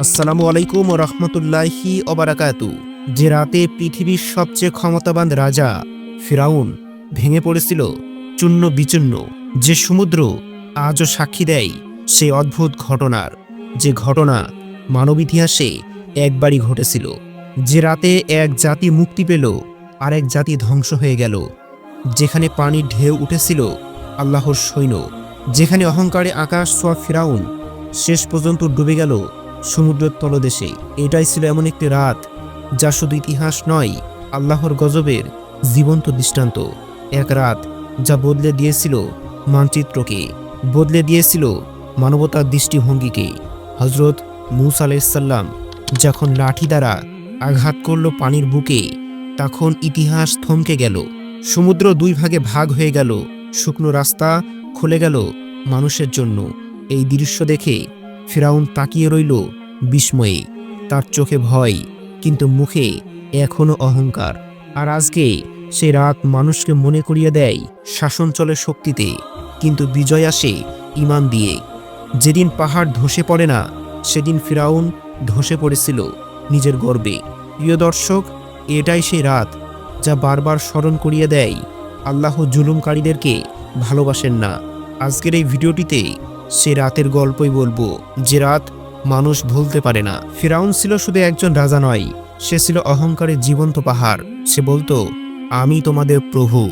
আসসালামু আলাইকুম ও রহমতুল্লাহি অবারাকাতু যে রাতে পৃথিবীর সবচেয়ে ক্ষমতাবান রাজা ফিরাউন ভেঙে পড়েছিল, চূর্ণ বিচূর্ণ, যে সমুদ্র আজও সাক্ষী দেয় সেই অদ্ভুত ঘটনার, যে ঘটনা মানব ইতিহাসে একবারই ঘটেছিল। যে রাতে এক জাতি মুক্তি পেল আর এক জাতি ধ্বংস হয়ে গেল। যেখানে পানির ঢেউ উঠেছিল, আল্লাহর সৈন্য, যেখানে অহংকারে আকাশ ছোঁয়া ফিরাউন, শেষ পর্যন্ত ডুবে গেল সমুদ্রের তলদেশে। এটাই ছিল এমন একটি রাত, যা শুধু ইতিহাস নয়, আল্লাহর গজবের জীবন্ত দৃষ্টান্ত। এক রাত যা বদলে দিয়েছিল মানচিত্রকে, বদলে দিয়েছিল মানবতার দৃষ্টিভঙ্গিকে। হজরত মুসা আলাইসাল্লাম যখন লাঠি দ্বারা আঘাত করল পানির বুকে, তখন ইতিহাস থমকে গেল। সমুদ্র দুই ভাগে ভাগ হয়ে গেল, শুকনো রাস্তা খুলে গেল মানুষের জন্য। এই দৃশ্য দেখে ফেরাউন তাকিয়ে রইল বিস্ময়ে, তার চোখে ভয়, কিন্তু মুখে এখনও অহংকার। আর আজকে সে রাত মানুষকে মনে করিয়ে দেয় শাসন চলে শক্তিতে, কিন্তু বিজয় আসে ইমান দিয়ে। যেদিন পাহাড় ধসে পড়ে না, সেদিন ফিরাউন ধসে পড়েছিল নিজের গর্বে। প্রিয় দর্শক, এটাই সেই রাত যা বারবার স্মরণ করিয়ে দেয় আল্লাহ জুলুমকারীদেরকে ভালোবাসেন না। আজকের এই ভিডিওটিতে সে রাতের গল্পই বলব। যে রাত মানুষ ভুলতে পারে না। ফিরাউন ছিল শুধু একজন রাজা নয়, সে ছিল অহংকারের জীবন্ত পাহাড়। সে বলতো, আমি তোমাদের প্রভু,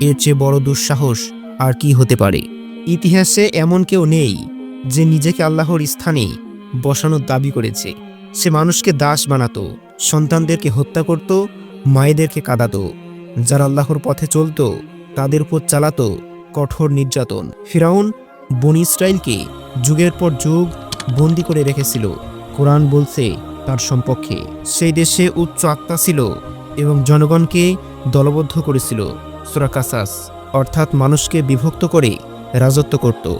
এর চেয়ে বড় দুঃসাহস আর কি হতে পারে? ইতিহাসে এমন কেউ নেই যে নিজেকে আল্লাহর স্থানে বসানোর দাবি করেছে। সে মানুষকে দাস বানাতো, সন্তানদেরকে হত্যা করত, মায়েদেরকে কাঁদাতো। যারা আল্লাহর পথে চলতো, তাদের উপর চালাতো কঠোর নির্যাতন। ফিরাউন বনি ইসরায়েলকে যুগের পর যুগ বন্দি করে রেখেছিল। কোরআন বলছে তার সম্পক্ষে। সেই দেশে উচ্চ আত্মা ছিল এবং জনগণকে দলবদ্ধ করেছিল। সুরাকাসাস অর্থাৎ মানুষকে বিভক্ত করে রাজত্ব করত।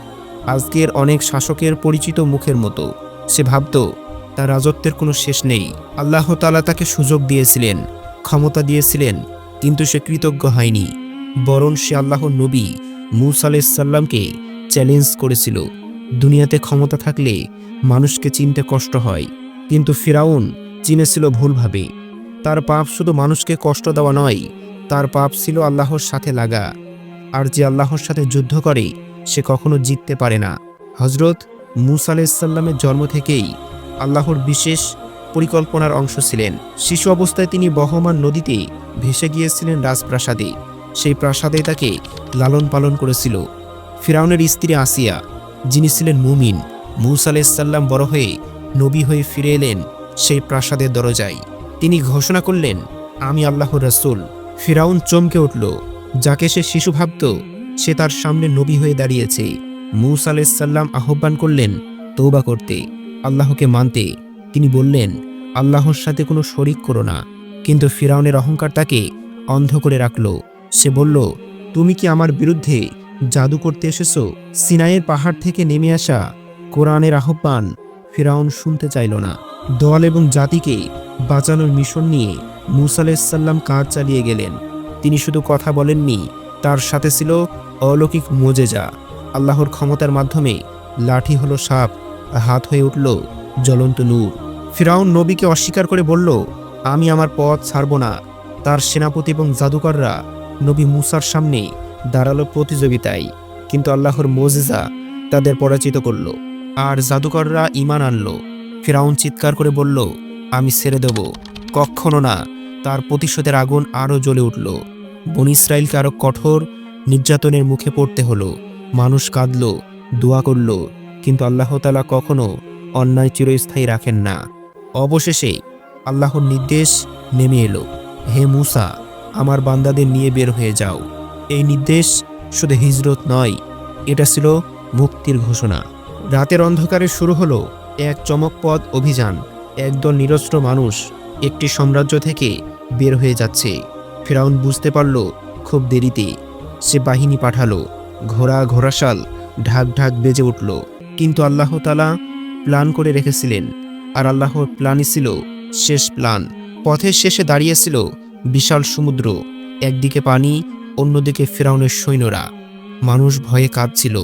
আজকের অনেক শাসকের পরিচিত মুখের মতো। সে ভাবত, তার রাজত্বের কোনো শেষ নেই। আল্লাহ তালা তাকে সুযোগ দিয়েছিলেন, ক্ষমতা দিয়েছিলেন, কিন্তু সে কৃতজ্ঞ হয়নি। বরং সে আল্লাহর নবী মুসা আলাইসাল্লামকে চ্যালেঞ্জ করেছিল। দুনিয়াতে ক্ষমতা থাকলে মানুষকে চিনতে কষ্ট হয়। কিন্তু ফিরাউন চিনেছিল ভুলভাবে। তার পাপ শুধু মানুষকে কষ্ট দেওয়া নয়, তার পাপ ছিল আল্লাহর সাথে লাগা। আর যে আল্লাহর সাথে যুদ্ধ করে, সে কখনো জিততে পারে না। হজরত মুসা আলাইসাল্লামের জন্ম থেকেই আল্লাহর বিশেষ পরিকল্পনার অংশ ছিলেন। শিশু অবস্থায় তিনি বহমান নদীতে ভেসে গিয়েছিলেন রাজপ্রাসাদে। সেই প্রাসাদে তাকে লালন পালন করেছিল। ফিরাউনের স্ত্রী আসিয়া যিনি ছিলেন মুমিন, মুসা আলাইসাল্লাম বড় হয়ে নবী হয়ে ফিরে এলেন সেই প্রাসাদের দরজায়। তিনি ঘোষণা করলেন, আমি আল্লাহর রাসূল। ফিরাউন চমকে উঠল, যাকে সে শিশু ভাবত, সে তার সামনে নবী হয়ে দাঁড়িয়েছে। মুসা আলাইসাল্লাম আহ্বান করলেন তৌবা করতে, আল্লাহকে মানতে। তিনি বললেন, আল্লাহর সাথে কোনো শরিক করো না। কিন্তু ফিরাউনের অহংকার তাকে অন্ধ করে রাখল। সে বলল, তুমি কি আমার বিরুদ্ধে জাদু করতে এসেছ? সিনাইয়ের পাহাড় থেকে নেমে আসা কোরআনের আহ্বান ফেরাউন শুনতে চাইল না। দল এবং জাতিকে বাঁচানোর মিশন নিয়ে মুসা আলাইসাল্লাম কাজ চালিয়ে গেলেন। তিনি শুধু কথা বলেননি, তার সাথে ছিল অলৌকিক মোজেজা। আল্লাহর ক্ষমতার মাধ্যমে লাঠি হলো সাপ, হাত হয়ে উঠল জ্বলন্ত নূর। ফিরাউন নবীকে অস্বীকার করে বলল, আমি আমার পথ ছাড়ব না। তার সেনাপতি এবং জাদুকররা নবী মুসার সামনে দাঁড়াল প্রতিযোগিতায়, কিন্তু আল্লাহর মোজেজা তাদের পরাজিত করল। আর জাদুকররা ইমান আনলো। ফেরাউন চিৎকার করে বলল, আমি ছেড়ে দেব। কখনো না। তার প্রতিশোধের আগুন আরও জ্বলে উঠল। বন ইসরায়েলকে আরও কঠোর নির্যাতনের মুখে পড়তে হলো। মানুষ কাঁদল, দোয়া করল, কিন্তু আল্লাহ তালা কখনো অন্যায় চিরস্থায়ী রাখেন না। অবশেষে আল্লাহর নির্দেশ নেমে এলো। হে মুসা, আমার বান্দাদের নিয়ে বের হয়ে যাও। এই নির্দেশ শুধু হিজরত নয়, এটা ছিল মুক্তির ঘোষণা। রাতের অন্ধকারে শুরু হলো এক চমকপদ অভিযান। একদল নিরস্ত্র মানুষ একটি সাম্রাজ্য থেকে বের হয়ে যাচ্ছে। ফেরাউন বুঝতে পারল খুব দেরিতে সে বাহিনী পাঠালো। ঘোড়া, ঘোড়াশাল ঢাক ঢাক বেজে উঠল। কিন্তু আল্লাহ তালা প্ল্যান করে রেখেছিলেন। আর আল্লাহর প্ল্যানই ছিল শেষ প্ল্যান। পথের শেষে দাঁড়িয়েছিল বিশাল সমুদ্র। একদিকে পানি অন্যদিকে ফেরাউনের সৈন্যরা। মানুষ ভয়ে কাঁদছিল।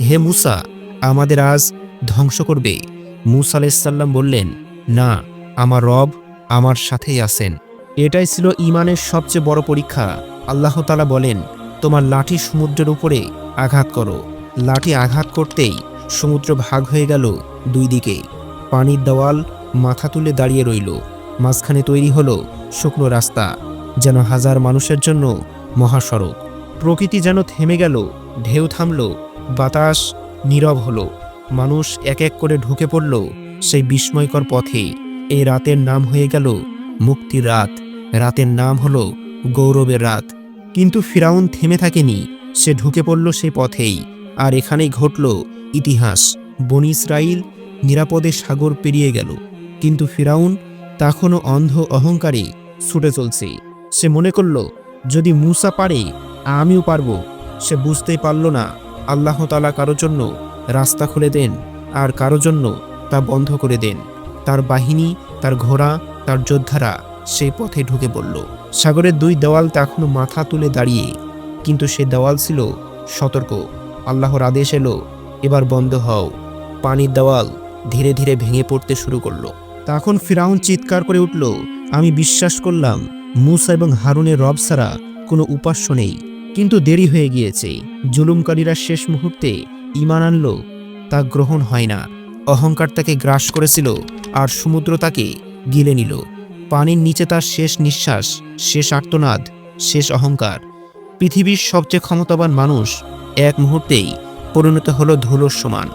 হে মুসা, আমাদের আজ ধ্বংস করবে। মুসা আলাইসাল্লাম বললেন, না, আমার রব আমার সাথেই আছেন। এটাই ছিল ইমানের সবচেয়ে বড় পরীক্ষা। আল্লাহ তালা বলেন, তোমার লাঠি সমুদ্রের উপরে আঘাত করো। লাঠি আঘাত করতেই সমুদ্র ভাগ হয়ে গেল দুই দিকে। পানির দেওয়াল মাথা তুলে দাঁড়িয়ে রইল। মাঝখানে তৈরি হলো শুকনো রাস্তা, যেন হাজার মানুষের জন্য মহাসড়ক। প্রকৃতি যেন থেমে গেল, ঢেউ থামল, বাতাস নীরব হলো। মানুষ এক এক করে ঢুকে পড়ল সেই বিস্ময়কর পথে এই রাতের নাম হয়ে গেল মুক্তির রাত। রাতের নাম হলো গৌরবের রাত। কিন্তু ফিরাউন থেমে থাকেনি, সে ঢুকে পড়ল সেই পথেই। আর এখানেই ঘটল ইতিহাস। বনি ইসরাইল নিরাপদে সাগর পেরিয়ে গেল। কিন্তু ফিরাউন তখনও অন্ধ অহংকারে ছুটে চলছে। সে মনে করল যদি মুসা পারে, আমিও পারব। সে বুঝতেই পারল না, আল্লাহ তালা কারও জন্য রাস্তা খুলে দেন আর কারও জন্য তা বন্ধ করে দেন। তার বাহিনী, তার ঘোড়া, তার যোদ্ধারা সেই পথে ঢুকে পড়ল। সাগরের দুই দেওয়াল তখনও মাথা তুলে দাঁড়িয়ে, কিন্তু সে দেওয়াল ছিল সতর্ক। আল্লাহর আদেশ এলো, এবার বন্ধ হও। পানির দেওয়াল ধীরে ধীরে ভেঙে পড়তে শুরু করল। তখন ফিরাউন চিৎকার করে উঠল, আমি বিশ্বাস করলাম মুসা এবং হারুনের রব ছাড়া কোনো উপাস্য নেই। কিন্তু দেরি হয়ে গিয়েছে। জুলুমকারীরা শেষ মুহূর্তে ইমান আনল, তা গ্রহণ হয় না। অহংকার তাকে গ্রাস করেছিল আর সমুদ্র তাকে গিলে নিল। পানির নিচে তার শেষ নিঃশ্বাস, শেষ আর্তনাদ, শেষ অহংকার। পৃথিবীর সবচেয়ে ক্ষমতাবান মানুষ এক মুহূর্তেই পরিণত হলো ধুলোর সমান।